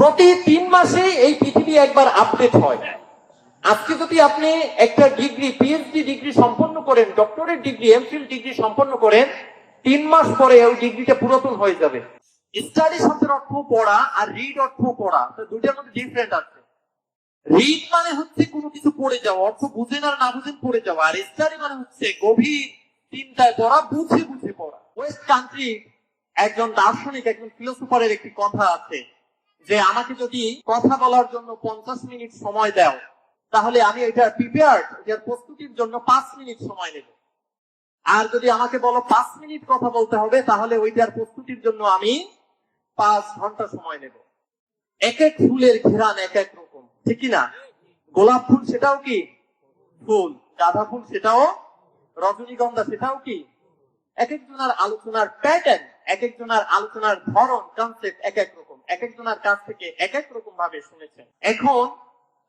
প্রতি তিন মাসে এই পৃথিবী একবার আপডেট হয়। আজকে যদি আপনি একটা ডিগ্রি পিএইচডি ডিগ্রি সম্পন্ন করেন ডক্টরেট ডিগ্রি এমফিল ডিগ্রি সম্পন্ন করেন, তিন মাস পরে ওই ডিগ্রিটা পুরাতন হয়ে যাবে। স্টাডি শব্দের অর্থ পড়া আর রিড অর্থ পড়া দুইটার মধ্যে ডিফারেন্ট আছে। রিড মানে হচ্ছে কোনো কিছু পড়ে যাওয়া, অর্থ বুঝেন আর না বুঝেন পড়ে যাওয়া। আর স্টাডি মানে হচ্ছে গভীর চিন্তায় পড়া বুঝে বুঝে পড়া। ওয়েস্ট কান্ট্রি একজন দার্শনিক, একজন ফিলোসফারের একটি কথা আছে। যে আমাকে যদি কথা বলার জন্য পঞ্চাশ মিনিট সময় দাও, তাহলে আমি এটার প্রিপেয়ার্ড এটার প্রস্তুতির জন্য পাঁচ মিনিট সময় নেব। আর যদি আমাকে বলো পাঁচ মিনিট কথা বলতে হবে, তাহলে ওইটার প্রস্তুতির জন্য আমি পাঁচ ঘণ্টা সময় নেব। এক এক ফুলের ঘেরান এক এক রকম, ঠিক না? গোলাপ ফুল সেটাও কি? ফুল। গাঁদা ফুল সেটাও? রজনীগন্ধা সেটাও কি? এক একজনের আলোচনার প্যাটার্ন এক একজনের আলোচনার ধরন কনসেপ্ট এক এক রকম। এক একজনের কাছ থেকে এক এক রকম ভাবে শুনেছেন। এখন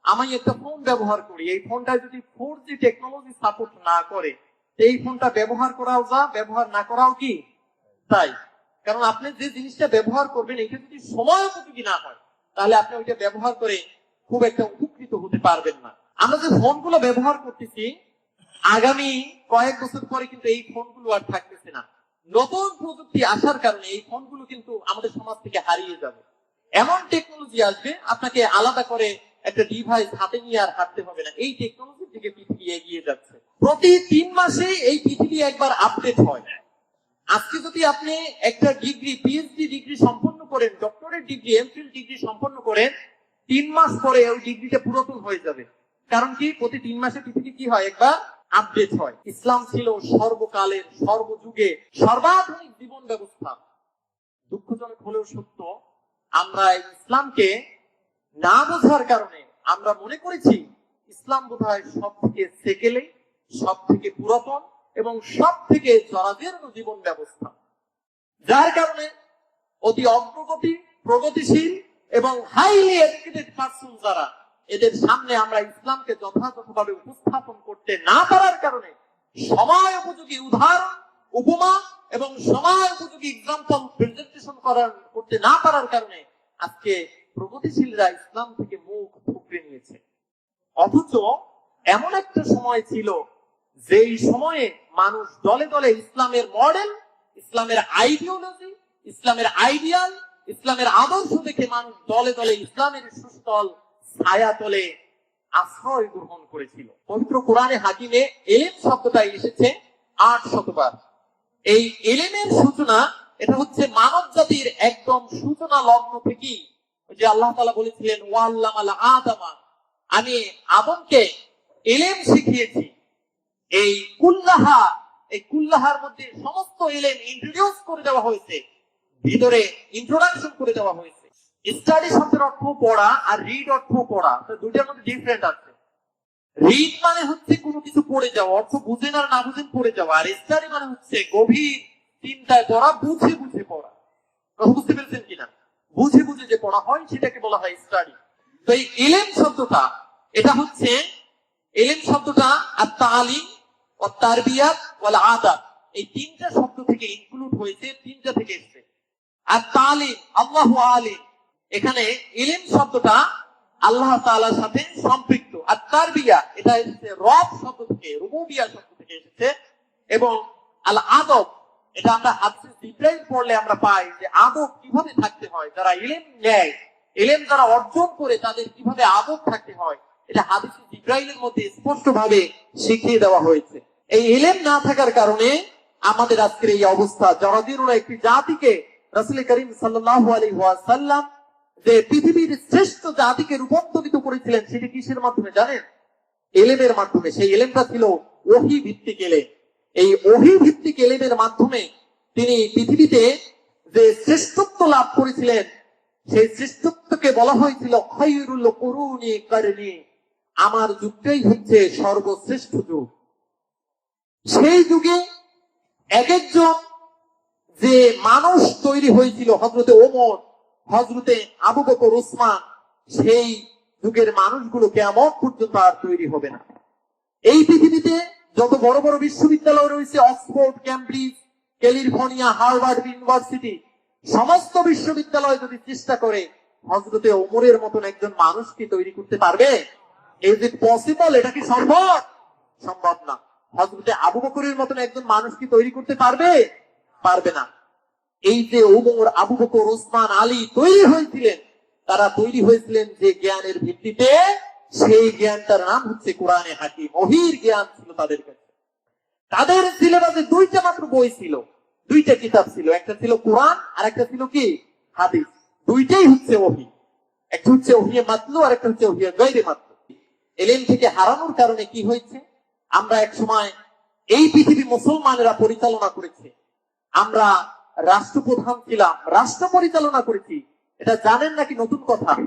আমি একটা ফোন ব্যবহার করি। এই ফোনটা যদি ফোর জি টেকনোলজি সাপোর্ট না করে এই ফোনটা ব্যবহার করাও যা, ব্যবহার না করাও কি? তাই। কারণ আপনি যে জিনিসটা ব্যবহার করবেন, এটা যদি সময় উপযোগী না হয়, তাহলে আপনি ওইটা ব্যবহার করে খুব একটা উপকৃত হতে পারবেন না। আমরা যে ফোনগুলো ব্যবহার করতেছি, আগামী কয়েক বছর পরে কিন্তু এই ফোনগুলো আর থাকতেছে না। নতুন প্রযুক্তি আসার কারণে এই ফোনগুলো কিন্তু আমাদের সমাজ থেকে হারিয়ে যাবে। এমন টেকনোলজি আসবে, আপনাকে আলাদা করে একটা ডিভাইস হাতে নিয়ে আর হাঁটতে হবে না। এই টেকনোলজির দিকে পৃথিবী এগিয়ে যাচ্ছে। প্রতি তিন মাসে এই পৃথিবী একবার আপডেট হয়। আজকে যদি আপনি একটা ডিগ্রি পিএইচডি ডিগ্রি সম্পন্ন করেন ডক্টরেট ডিগ্রি এমফিল ডিগ্রি সম্পন্ন করেন, তিন মাস পরে ওই ডিগ্রিটা পুরাতন হয়ে যাবে। কারণ কি? প্রতি তিন মাসে পৃথিবী কি হয়? একবার আপডেট হয়। ইসলাম ছিল সর্বকালের, সর্বযুগে সর্বাধুনিক জীবন ব্যবস্থা। দুঃখজনক হলেও সত্য আমরা ইসলামকে না বোঝার কারণে আমরা মনে করেছি ইসলাম বোধ হয় সব থেকে সেকেলে সব থেকে পুরাতন এবং সব থেকে জরাজীর্ণ জীবন ব্যবস্থা। যার কারণে অতি অগ্রগতি, প্রগতিশীল এবং হাইলি এডুকেটেড পার্সন যারা, এদের সামনে আমরা ইসলামকে যথাযথভাবে উপস্থাপন করতে না পারার কারণে সময় উপযোগী উদাহরণ উপমা এবং সময় উপযোগী এক্সাম্পল প্রেজেন্টেশন করার, করতে না পারার কারণে আজকে প্রগতিশীলরা ইসলাম থেকে মুখ থুকরে নিয়েছে। অথচ এমন একটা সময় ছিল যেই সময়ে মানুষ দলে দলে ইসলামের মডেল ইসলামের আইডিওলজি ইসলামের আইডিয়াল ইসলামের আদর্শ দেখে মানুষ দলে দলে ইসলামের সুস্থল ছায়া তলে আশ্রয় গ্রহণ করেছিল। পবিত্র কোরআনে হাকিমে এলেম শব্দটা এসেছে, আট শতবার। এই এলেমের সূচনা, এটা হচ্ছে মানব জাতির একদম সূচনা লগ্ন থেকেই। যে আল্লাহ তালা বলেছিলেন ওয়াল্লাম আল্লাহ আদামা আমি আদমকে এলেম শিখিয়েছি। এই কুল্লাহা, এই কুল্লাহার মধ্যে সমস্ত এলেম ইন্ট্রোডিউস করে দেওয়া হয়েছে। ভিতরে ইন্ট্রোডাকশন করে দেওয়া হয়েছে। স্টাডি শব্দের অর্থ পড়া আর রিড অর্থ পড়া। দুইটার মধ্যে ডিফারেন্ট আছে। রিড মানে হচ্ছে কোনো কিছু পড়ে যাওয়া, অর্থ বুঝেন আর না বুঝেন পড়ে যাওয়া, আর স্টাডি মানে হচ্ছে গভীর চিন্তায় পড়া বুঝে বুঝে পড়া। বুঝতে পেরেছেন কিনা? বুঝে বুঝে যে পড়া হয়, সেটাকে বলা হয় স্টাডি তো এই এলেম শব্দটা, এটা হচ্ছে এলেম শব্দটা আর তালিম, ও তারবিয়াত ওয়াল এই তিনটা শব্দ থেকে ইনক্লুড হয়েছে, তিনটা থেকে এসেছে। আর তালিম, আল্লাহ আলিম, এখানে ইলিম শব্দটা আল্লাহ তাআলার সাথে সম্পৃক্ত। এটা এসেছে রব শব্দ থেকে শব্দ থেকে এসেছে, এবং আল আদব, এটা আমরা পড়লে আমরা পাই যে আদব কীভাবে থাকতে হয়, যারা ইলেম নেয় যারা অর্জন করে তাদের কীভাবে আদব থাকতে হয়, এটা মধ্যে স্পষ্ট ভাবে শিখিয়ে দেওয়া হয়েছে। এই ইলেম না থাকার কারণে আমাদের আজকের এই অবস্থা জরাদিরুরা একটি জাতিকে রাসুল করিম সাল্লাহ আলী ওয়াসাল্লাম যে পৃথিবীর শ্রেষ্ঠ জাতিকে রূপান্তরিত করেছিলেন, সেটি কিসের মাধ্যমে জানেন? এলেমের মাধ্যমে। সেই এলেমটা ছিল ওহি ভিত্তিক এলেম। এই ওহি ভিত্তিক এলেমের মাধ্যমে তিনি পৃথিবীতে যে শ্রেষ্ঠত্ব লাভ করেছিলেন, সেই শ্রেষ্ঠত্বকে বলা হয়েছিল খৈরুল করুনি কারণী আমার যুগটাই হচ্ছে সর্বশ্রেষ্ঠ যুগ। সেই যুগে এক একজন যে মানুষ তৈরি হয়েছিল হজরতে ওমর হজরতে আবু বকর ওসমান সেই যুগের মানুষগুলো কেমন পর্যন্ত আর তৈরি হবে না। এই পৃথিবীতে যত বড় বড় বিশ্ববিদ্যালয় রয়েছে, Oxford Cambridge California, Harvard university, সমস্ত বিশ্ববিদ্যালয় যদি চেষ্টা করে হজরতে ওমরের মতন একজন মানুষ কি তৈরি করতে পারবে ইজ ইট পসিবল এটা কি সম্ভব? সম্ভব না। হজরতে আবু বকরের মতন একজন মানুষ কি তৈরি করতে পারবে? পারবে না। এই যে ওমর, আবু বকর, ওসমান, আলী তৈরি হয়েছিলেন, তারা তৈরি হয়েছিলেন যে জ্ঞানের ভিত্তিতে। সেই জ্ঞানটার নাম হচ্ছে কোরআনে হাকিম। ওহির জ্ঞান ছিল তাদের কাছে। তাদের সিলেবাসে দুইটা মাত্র বই ছিল। দুইটা কিতাব ছিল। একটা ছিল কোরআন, আর একটা ছিল কি? হাদিস। দুইটাই হচ্ছে ওহি। একটা হচ্ছে ওহিয়ে মাতলু, আর একটা হচ্ছে ওহিয়ে গৈরে মাতলু। এলেন থেকে হারানোর কারণে কি হয়েছে? আমরা এক সময় এই পৃথিবী মুসলমানেরা পরিচালনা করেছে। আমরা রাষ্ট্রপ্রধান ছিলাম, রাষ্ট্র পরিচালনা করেছি। এটা জানেন নাকি নতুন কথা?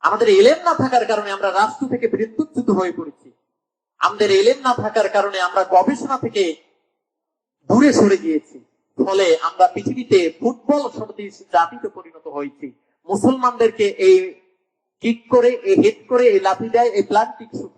আমাদের এলেম না থাকার কারণে আমরা রাষ্ট্র থেকে বিদ্যুৎচ্যুত হয়ে পড়েছি। আমাদের এলেম না থাকার কারণে আমরা গবেষণা থেকে দূরে সরে গিয়েছি। ফলে আমরা পৃথিবীতে ফুটবল সদৃশ জাতিতে পরিণত হয়েছি। মুসলমানদেরকে এই কিক করে, এই হেড করে, এই লাঠি দেয়, এই প্লান্টিক শুট